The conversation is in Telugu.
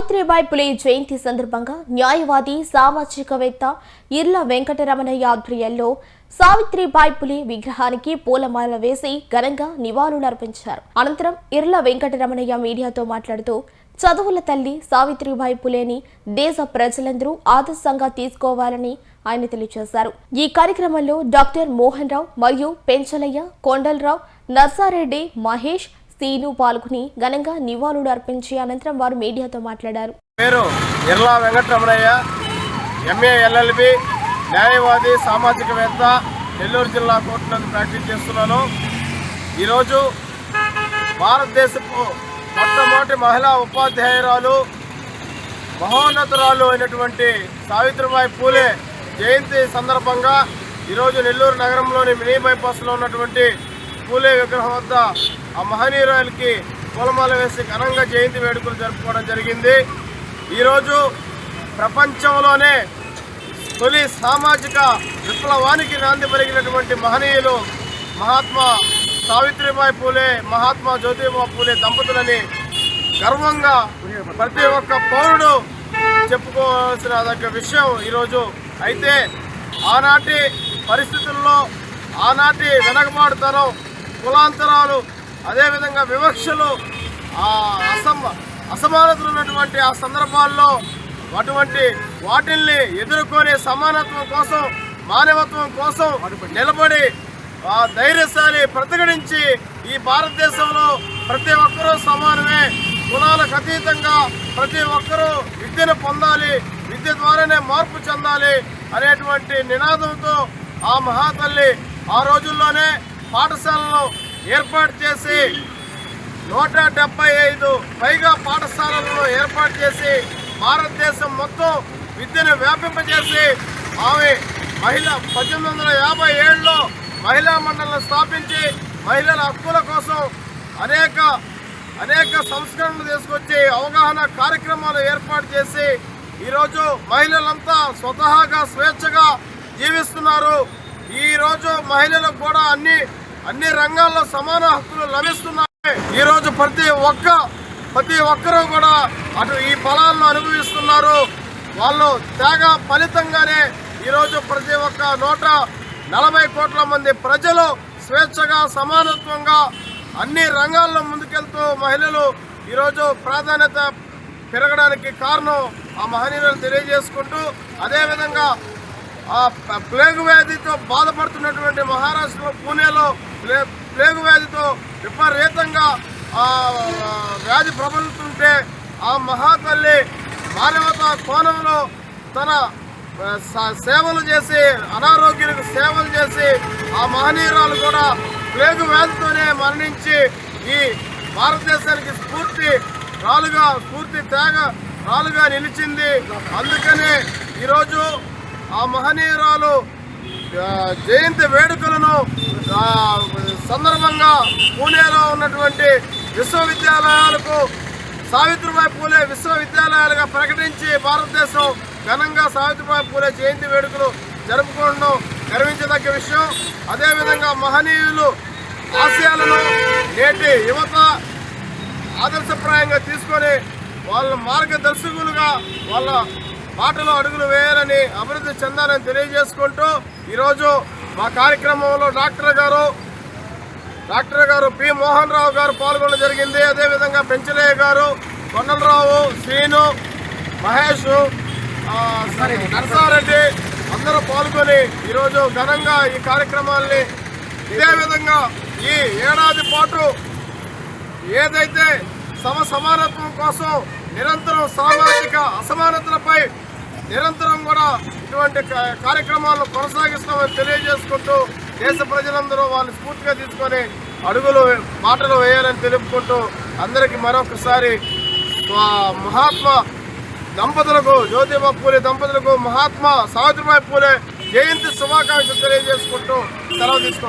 సావిత్రిబాయి పులే జయంతి సందర్భంగా న్యాయవాది సామాజికవేత్త ఇర్ల వెంకటరమణయ్య ఆధ్వర్యంలో సావిత్రిబాయి పులే విగ్రహానికి పూలమాల వేసి ఘనంగా నివాళులర్పించారు. అనంతరం ఇర్ల వెంకటరమణయ్య మీడియాతో మాట్లాడుతూ చదువుల తల్లి సావిత్రిబాయి పులేని దేశ ప్రజలందరూ ఆదర్శంగా తీసుకోవాలని ఆయన తెలియజేశారు. ఈ కార్యక్రమంలో డాక్టర్ మోహన్ రావు మరియు పెంచలయ్య కొండలరావు నర్సారెడ్డి మహేష్ సీను పాల్గొని ఘనంగా నివాళులు అర్పించి అనంతరం వారు మీడియాతో మాట్లాడారు. పేరు ఇర్లా వెంకటరమణయ్య ఎంఏ ఎల్ఎల్బి న్యాయవాది సామాజికవేత్త నెల్లూరు జిల్లా కోర్టు నందు ప్రాక్టీస్ చేస్తున్నాను. ఈరోజు భారతదేశపు మొట్టమొదటి మహిళా ఉపాధ్యాయురాలు మహోన్నతురాలు అయినటువంటి సావిత్రిబాయి పూలే జయంతి సందర్భంగా ఈరోజు నెల్లూరు నగరంలోని మినీ బైపాస్లో ఉన్నటువంటి పూలే విగ్రహం వద్ద ఆ మహనీయురాలకి పూలమాల వేసి ఘనంగా జయంతి వేడుకలు జరుపుకోవడం జరిగింది. ఈరోజు ప్రపంచంలోనే తొలి సామాజిక విప్లవానికి నాంది పలిగినటువంటి మహనీయులు మహాత్మా సావిత్రిబాయి పూలే మహాత్మా జ్యోతిబా పూలే దంపతులని గర్వంగా ప్రతి ఒక్క పౌరుడు చెప్పుకోవాల్సిన దగ్గర విషయం ఈరోజు. అయితే ఆనాటి పరిస్థితుల్లో ఆనాటి వెనకబాటుతనం కులాంతరాలు అదేవిధంగా వివక్షలు అసమ అసమానతలు ఉన్నటువంటి ఆ సందర్భాల్లో అటువంటి వాటిల్ని ఎదుర్కొనే సమానత్వం కోసం మానవత్వం కోసం నిలబడి ఆ ధైర్యశాలి ప్రతిఘటించి ఈ భారతదేశంలో ప్రతి ఒక్కరూ సమానమే. కులాలకు అతీతంగా ప్రతి ఒక్కరూ విద్యను పొందాలి విద్య ద్వారానే మార్పు చెందాలి అనేటువంటి నినాదంతో ఆ మహాతల్లి ఆ రోజుల్లోనే పాఠశాలను ఏర్పాటు చేసి నూట డెబ్బై ఐదు పైగా పాఠశాలలను ఏర్పాటు చేసి భారతదేశం మొత్తం విద్యను వ్యాపింపజేసి ఆమె మహిళ పద్దెనిమిది వందల యాభై ఏడులో మహిళా మండలిని స్థాపించి మహిళల హక్కుల కోసం అనేక అనేక సంస్కరణలు తీసుకొచ్చి అవగాహన కార్యక్రమాలు ఏర్పాటు చేసి ఈరోజు మహిళలంతా స్వతహాగా స్వేచ్ఛగా జీవిస్తున్నారు. ఈరోజు మహిళలకు కూడా అన్ని అన్ని రంగాల్లో సమాన హక్కులు లభిస్తున్నాయి. ఈరోజు ప్రతి ఒక్క ప్రతి ఒక్కరూ కూడా అటు ఈ ఫలాలను అనుభవిస్తున్నారు. వాళ్ళు త్యాగ ఫలితంగానే ఈరోజు ప్రతి ఒక్క నూట నలభై కోట్ల మంది ప్రజలు స్వేచ్ఛగా సమానత్వంగా అన్ని రంగాల్లో ముందుకెళ్తూ మహిళలు ఈరోజు ప్రాధాన్యత పెరగడానికి కారణం ఆ మహనీయులను తెలియజేసుకుంటూ అదేవిధంగా ఆ ప్లేగు వ్యాధితో బాధపడుతున్నటువంటి మహారాష్ట్రలో పూణేలో ప్లే ప్లేగు వ్యాధితో విపరీతంగా వ్యాధి ప్రబలుతుంటే ఆ మహాతల్లి మానవత కోణంలో తన సేవలు చేసి అనారోగ్యులకు సేవలు చేసి ఆ మహనీయురాలు కూడా ప్లేగు వ్యాధితోనే మరణించి ఈ భారతదేశానికి స్ఫూర్తి రాలుగా స్ఫూర్తి త్యాగ రాలుగా నిలిచింది. అందుకనే ఈరోజు ఆ మహనీయురాలు జయంతి వేడుకలను సందర్భంగా పూణేలో ఉన్నటువంటి విశ్వవిద్యాలయాలకు సావిత్రిబాయి పూలే విశ్వవిద్యాలయాలుగా ప్రకటించి భారతదేశం ఘనంగా సావిత్రిబాయి పూలే జయంతి వేడుకలు జరుపుకోవడం గర్వించదగ్గ విషయం. అదేవిధంగా మహనీయులు ఆశయాలను నేటి యువత ఆదర్శప్రాయంగా తీసుకొని వాళ్ళ మార్గదర్శకులుగా వాళ్ళ బాటలో అడుగులు వేయాలని అభివృద్ధి చెందాలని తెలియజేసుకుంటూ ఈరోజు మా కార్యక్రమంలో డాక్టర్ గారు డాక్టర్ గారు పి మోహన్ రావు గారు పాల్గొనడం జరిగింది. అదేవిధంగా పెంచలయ్య గారు కొండలరావు శ్రీను మహేష్ నరసారెడ్డి అందరూ పాల్గొని ఈరోజు ఘనంగా ఈ కార్యక్రమాల్ని ఇదే విధంగా ఈ ఏడాది పాటు ఏదైతే సమ సమానత్వం కోసం నిరంతరం సామాజిక అసమానతలపై నిరంతరం కూడా ఇటువంటి కార్యక్రమాలను కొనసాగిస్తామని తెలియజేసుకుంటూ దేశ ప్రజలందరూ వాళ్ళు స్ఫూర్తిగా తీసుకొని అడుగులు మాటలు వేయాలని తెలుపుకుంటూ అందరికీ మరొకసారి మహాత్మా దంపతులకు జ్యోతిబా పూలే దంపతులకు మహాత్మా సావిత్రిబాయి పూలే జయంతి శుభాకాంక్షలు తెలియజేసుకుంటూ సెలవు తీసుకుంటాం